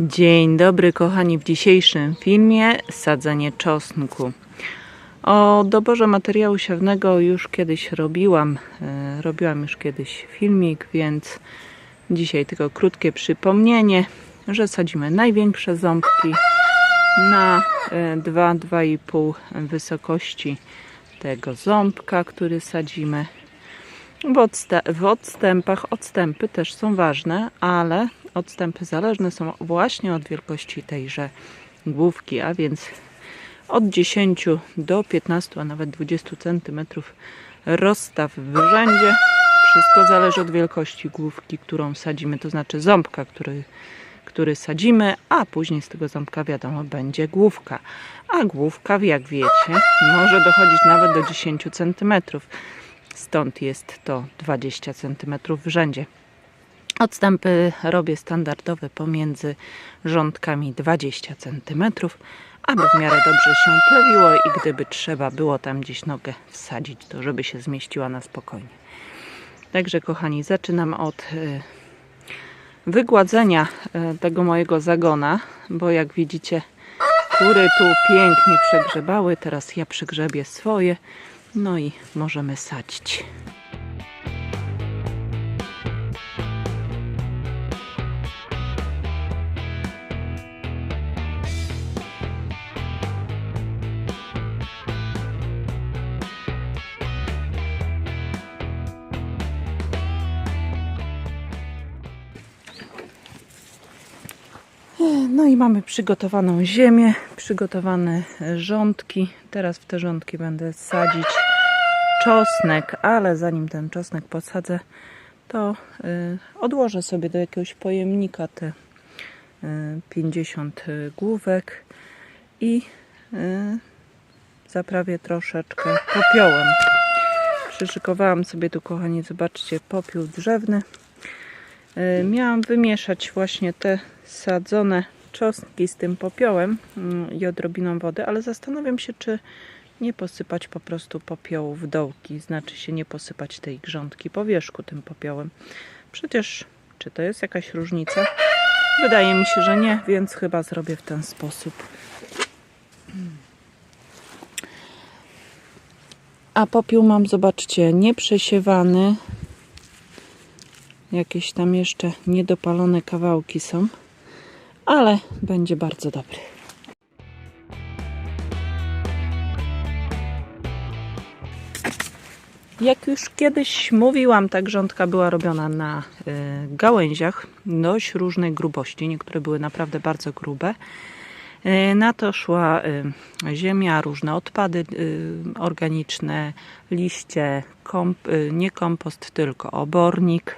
Dzień dobry kochani, w dzisiejszym filmie sadzenie czosnku. O doborze materiału siewnego już kiedyś robiłam, e, robiłam już kiedyś filmik, więc dzisiaj tylko krótkie przypomnienie, że sadzimy największe ząbki na 2-2,5 wysokości tego ząbka, który sadzimy. W, w odstępach odstępy też są ważne, ale odstępy zależne są właśnie od wielkości tejże główki, a więc od 10 do 15, a nawet 20 cm rozstaw w rzędzie. Wszystko zależy od wielkości główki, którą sadzimy, to znaczy ząbka, który, który sadzimy, a później z tego ząbka wiadomo będzie główka. A główka, jak wiecie, może dochodzić nawet do 10 cm. Stąd jest to 20 cm w rzędzie. Odstępy robię standardowe pomiędzy rządkami 20 cm, aby w miarę dobrze się plewiło i gdyby trzeba było tam gdzieś nogę wsadzić, to żeby się zmieściła na spokojnie. Także kochani, zaczynam od y, wygładzenia y, tego mojego zagona, bo jak widzicie kury tu pięknie przegrzebały, teraz ja przygrzebię swoje, no i możemy sadzić. I mamy przygotowaną ziemię, przygotowane rządki. Teraz w te rządki będę sadzić czosnek, ale zanim ten czosnek posadzę, to y, odłożę sobie do jakiegoś pojemnika te y, 50 główek i y, zaprawię troszeczkę popiołem. Przyszykowałam sobie tu, kochani, zobaczcie, popiół drzewny. Y, Miałam wymieszać właśnie te sadzone czosnki z tym popiołem mm, i odrobiną wody, ale zastanawiam się, czy nie posypać po prostu popiołu w dołki, znaczy się nie posypać tej grządki po wierzchu tym popiołem. Przecież, czy to jest jakaś różnica? Wydaje mi się, że nie, więc chyba zrobię w ten sposób. A popiół mam, zobaczcie, nieprzesiewany. Jakieś tam jeszcze niedopalone kawałki są, ale będzie bardzo dobry. Jak już kiedyś mówiłam, ta grządka była robiona na y, gałęziach dość różnej grubości. Niektóre były naprawdę bardzo grube. Y, Na to szła y, ziemia, różne odpady organiczne, liście, komp, nie kompost, tylko obornik.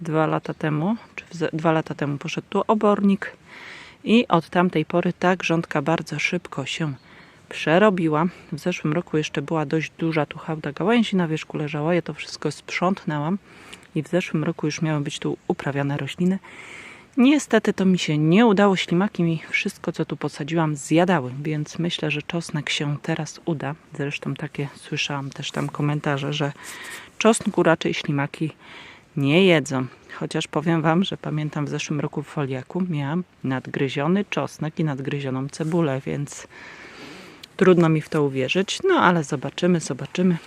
Dwa lata temu, czy dwa lata temu poszedł tu obornik i od tamtej pory ta grządka bardzo szybko się przerobiła. W zeszłym roku jeszcze była dość duża tu hałda gałęzi na wierzchu leżała. Ja to wszystko sprzątnęłam i w zeszłym roku już miały być tu uprawiane rośliny. Niestety to mi się nie udało. Ślimaki mi wszystko, co tu posadziłam, zjadały, więc myślę, że czosnek się teraz uda. Zresztą takie słyszałam też tam komentarze, że czosnku raczej ślimaki nie jedzą. Chociaż powiem Wam, że pamiętam w zeszłym roku w foliaku miałam nadgryziony czosnek i nadgryzioną cebulę, więc trudno mi w to uwierzyć. No ale zobaczymy, zobaczymy.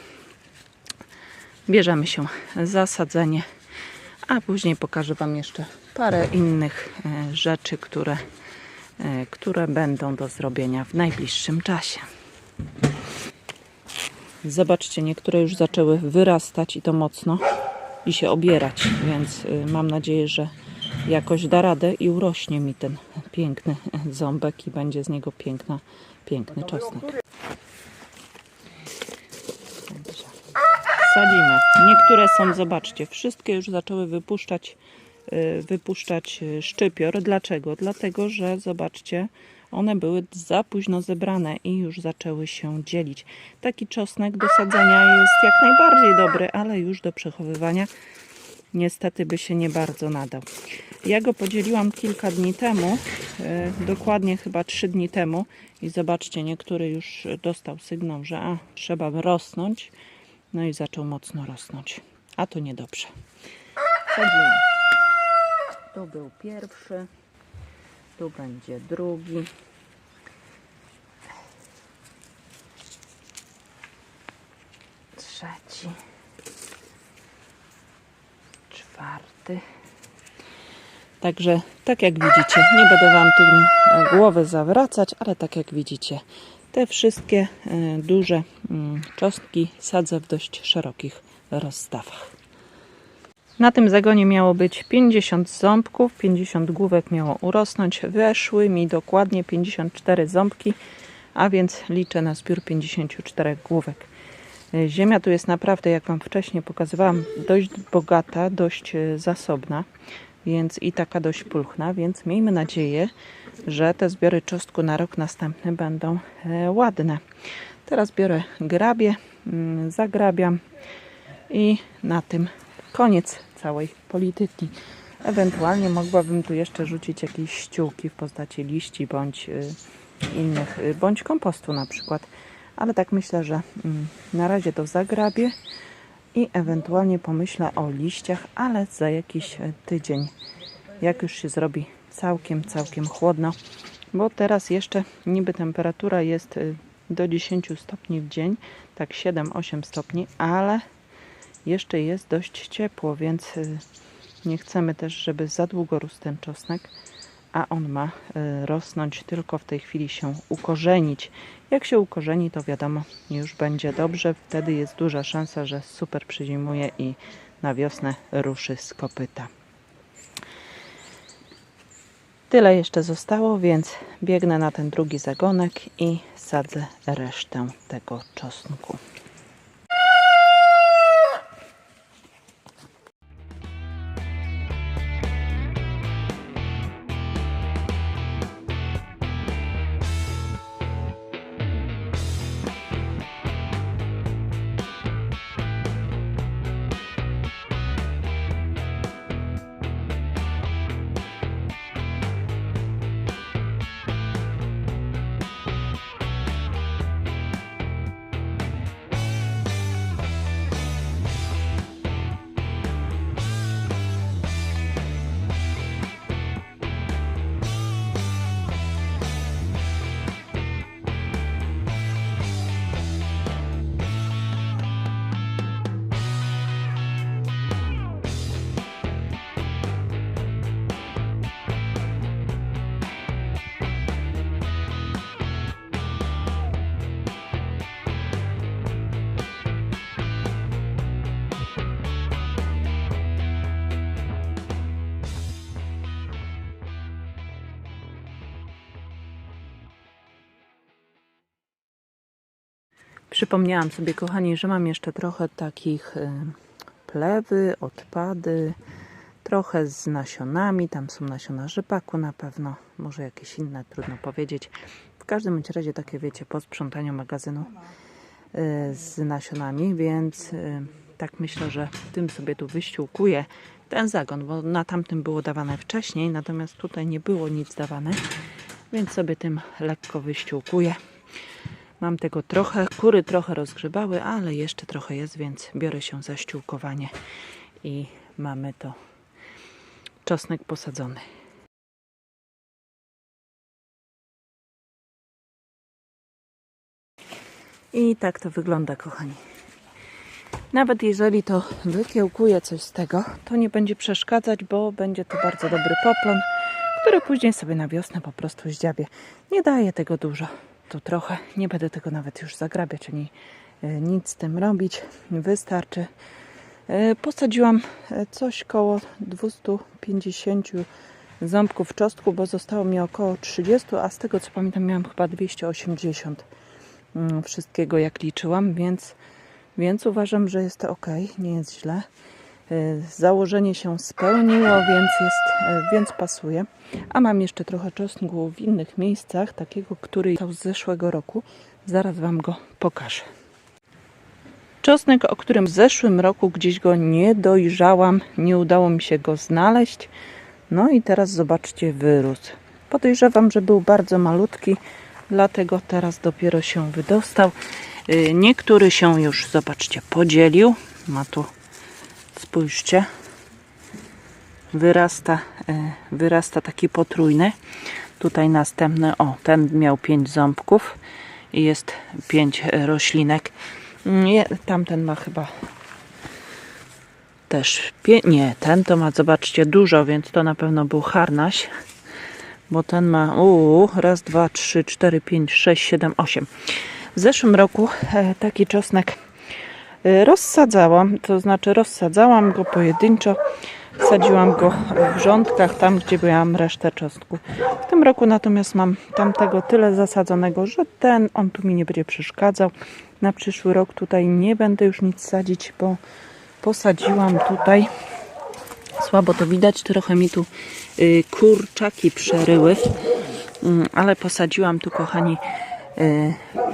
Bierzemy się za sadzenie, a później pokażę Wam jeszcze parę innych e, rzeczy, które, e, które będą do zrobienia w najbliższym czasie. Zobaczcie, niektóre już zaczęły wyrastać i to mocno i się obierać, więc y, mam nadzieję, że jakoś da radę i urośnie mi ten piękny ząbek i będzie z niego piękna, piękny czosnek. Sadzimy. Niektóre są, zobaczcie, wszystkie już zaczęły wypuszczać, y, wypuszczać y, szczypior. Dlaczego? Dlatego, że zobaczcie, one były za późno zebrane i już zaczęły się dzielić. Taki czosnek do sadzenia jest jak najbardziej dobry, ale już do przechowywania niestety by się nie bardzo nadał. Ja go podzieliłam kilka dni temu, e, dokładnie chyba trzy dni temu i zobaczcie, niektóry już dostał sygnał, że a, trzeba rosnąć, no i zaczął mocno rosnąć, a to niedobrze. Sadzimy. To był pierwszy. Tu będzie drugi. Trzeci. Czwarty. Także tak jak widzicie, nie będę Wam tym e, głowy zawracać, ale tak jak widzicie, te wszystkie e, duże mm, czosnki sadzę w dość szerokich rozstawach. Na tym zagonie miało być 50 ząbków, 50 główek miało urosnąć. Weszły mi dokładnie 54 ząbki, a więc liczę na zbiór 54 główek. E, Ziemia tu jest naprawdę, jak Wam wcześniej pokazywałam, dość bogata, dość e, zasobna, więc i taka dość pulchna, więc miejmy nadzieję, że te zbiory czosnku na rok następny będą e, ładne. Teraz biorę grabie, mm, zagrabiam i na tym koniec całej polityki. Ewentualnie mogłabym tu jeszcze rzucić jakieś ściółki w postaci liści bądź y, innych, y, bądź kompostu na przykład. Ale tak myślę, że mm, na razie to zagrabię i ewentualnie pomyślę o liściach, ale za jakiś e, tydzień, jak już się zrobi całkiem, całkiem chłodno, bo teraz jeszcze niby temperatura jest y, do 10 stopni w dzień, tak 7-8 stopni, ale jeszcze jest dość ciepło, więc y, nie chcemy też, żeby za długo rósł ten czosnek, a on ma y, rosnąć tylko w tej chwili się ukorzenić. Jak się ukorzeni, to wiadomo, już będzie dobrze. Wtedy jest duża szansa, że super przyzimuje i na wiosnę ruszy z kopyta. Tyle jeszcze zostało, więc biegnę na ten drugi zagonek i sadzę resztę tego czosnku. Przypomniałam sobie, kochani, że mam jeszcze trochę takich y, plewy, odpady, trochę z nasionami. Tam są nasiona rzepaku na pewno, może jakieś inne, trudno powiedzieć. W każdym bądź razie takie, wiecie, po sprzątaniu magazynu y, z nasionami, więc y, tak myślę, że tym sobie tu wyściółkuję ten zagon, bo na tamtym było dawane wcześniej, natomiast tutaj nie było nic dawane, więc sobie tym lekko wyściółkuję. Mam tego trochę, kury trochę rozgrzebały, ale jeszcze trochę jest, więc biorę się za ściółkowanie i mamy to czosnek posadzony. I tak to wygląda, kochani. Nawet jeżeli to wykiełkuje coś z tego, to nie będzie przeszkadzać, bo będzie to bardzo dobry poplon, który później sobie na wiosnę po prostu zdziabie. Nie daje tego dużo tu trochę. Nie będę tego nawet już zagrabiać ani e, nic z tym robić. Wystarczy. E, Posadziłam e, coś koło 250 ząbków czosnku, bo zostało mi około 30, a z tego co pamiętam miałam chyba 280 mm, wszystkiego jak liczyłam, więc, więc uważam, że jest to ok, nie jest źle. Y, Założenie się spełniło, więc, jest, y, więc pasuje. A mam jeszcze trochę czosnku w innych miejscach, takiego, który jest z zeszłego roku. Zaraz Wam go pokażę. Czosnek, o którym w zeszłym roku gdzieś go nie dojrzałam, nie udało mi się go znaleźć. No i teraz zobaczcie, wyrósł. Podejrzewam, że był bardzo malutki, dlatego teraz dopiero się wydostał. Y, Niektóry się już, zobaczcie, podzielił. Ma tu Spójrzcie. Wyrasta, e, wyrasta taki potrójny. Tutaj następny, o, ten miał pięć ząbków i jest pięć e, roślinek. Nie, tamten ma chyba też. Nie, ten to ma, zobaczcie, dużo, więc to na pewno był harnaś. Bo ten ma, uuu, raz, dwa, trzy, cztery, pięć, sześć, siedem, osiem. W zeszłym roku e, taki czosnek rozsadzałam, to znaczy rozsadzałam go pojedynczo. Sadziłam go w rządkach, tam gdzie miałam resztę czosnku. W tym roku natomiast mam tamtego tyle zasadzonego, że ten, on tu mi nie będzie przeszkadzał. Na przyszły rok tutaj nie będę już nic sadzić, bo posadziłam tutaj. Słabo to widać, trochę mi tu y, kurczaki przeryły, Mm, ale posadziłam tu, kochani, y,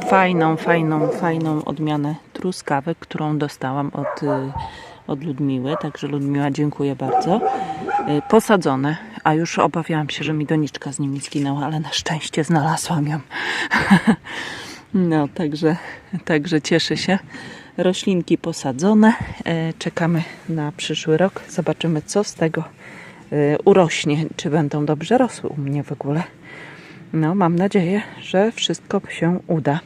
fajną, fajną, fajną odmianę truskawek, którą dostałam od, y, od Ludmiły. Także Ludmiła, dziękuję bardzo. Y, Posadzone, a już obawiałam się, że mi doniczka z nimi zginęła, ale na szczęście znalazłam ją. No, także, także cieszę się. Roślinki posadzone. E, Czekamy na przyszły rok. Zobaczymy, co z tego e, urośnie. Czy będą dobrze rosły u mnie w ogóle. No, mam nadzieję, że wszystko się uda.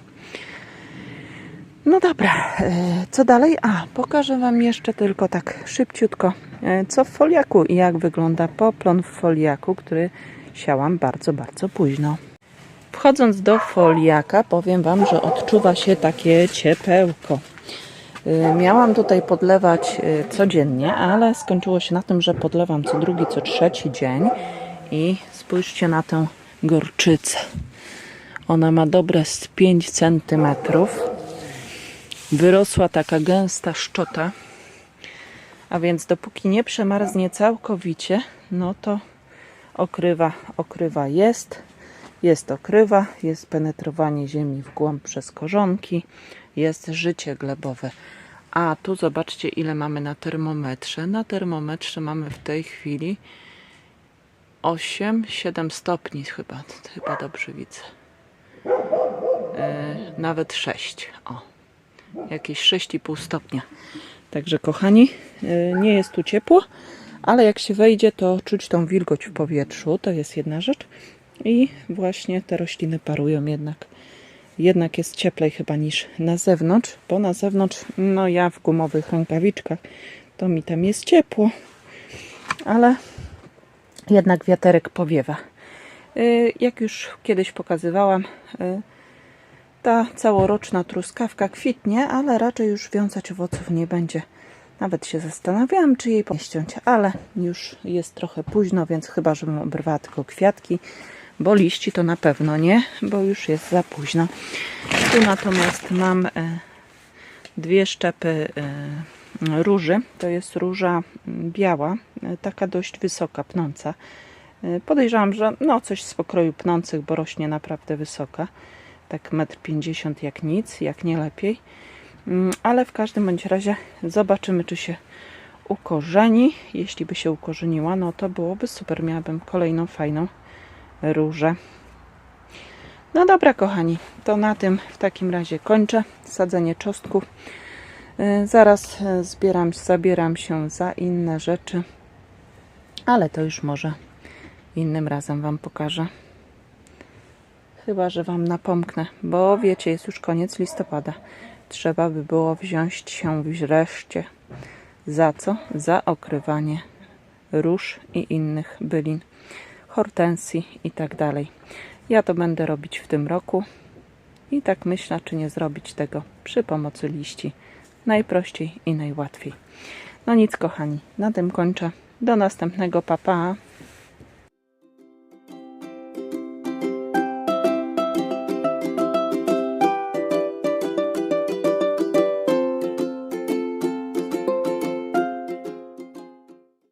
No dobra, e, co dalej? A, pokażę Wam jeszcze tylko tak szybciutko, e, co w foliaku i jak wygląda poplon w foliaku, który siałam bardzo, bardzo późno. Wchodząc do foliaka, powiem Wam, że odczuwa się takie ciepełko. Y, Miałam tutaj podlewać codziennie, ale skończyło się na tym, że podlewam co drugi, co trzeci dzień. I spójrzcie na tę gorczycę. Ona ma dobre z 5 centymetrów. Wyrosła taka gęsta szczota. A więc dopóki nie przemarznie całkowicie, no to okrywa, okrywa jest. Jest okrywa, jest penetrowanie ziemi w głąb przez korzonki, jest życie glebowe. A tu zobaczcie, ile mamy na termometrze. Na termometrze mamy w tej chwili 8, 7 stopni chyba. Chyba dobrze widzę. E, nawet 6. O, jakieś 6,5 stopnia. Także kochani, e, nie jest tu ciepło, ale jak się wejdzie, to czuć tą wilgoć w powietrzu. To jest jedna rzecz. I właśnie te rośliny parują jednak. Jednak jest cieplej chyba niż na zewnątrz, bo na zewnątrz, no ja w gumowych rękawiczkach, to mi tam jest ciepło, ale jednak wiaterek powiewa. Y, Jak już kiedyś pokazywałam, y, ta całoroczna truskawka kwitnie, ale raczej już wiązać owoców nie będzie. Nawet się zastanawiałam, czy jej nie ściąć, ale już jest trochę późno, więc chyba, żebym obrywała tylko kwiatki, bo liści to na pewno nie, bo już jest za późno. Tu natomiast mam e, dwie szczepy e, róży. To jest róża mm, biała, e, taka dość wysoka, pnąca. Podejrzewam, że no coś z pokroju pnących, bo rośnie naprawdę wysoka. Tak 1,50 m jak nic, jak nie lepiej. Mm, Ale w każdym bądź razie zobaczymy, czy się ukorzeni. Jeśli by się ukorzeniła, no to byłoby super. Miałabym kolejną fajną różę. No dobra, kochani, to na tym w takim razie kończę sadzenie czosnków. E, Zaraz e, zbieram, zabieram się za inne rzeczy, ale to już może innym razem Wam pokażę. Chyba, że Wam napomknę, bo wiecie, jest już koniec listopada. Trzeba by było wziąć się wreszcie za co? Za okrywanie róż i innych bylin, hortensji i tak dalej. Ja to będę robić w tym roku i tak myślę, czy nie zrobić tego przy pomocy liści. Najprościej i najłatwiej. No nic, kochani, na tym kończę. Do następnego papa.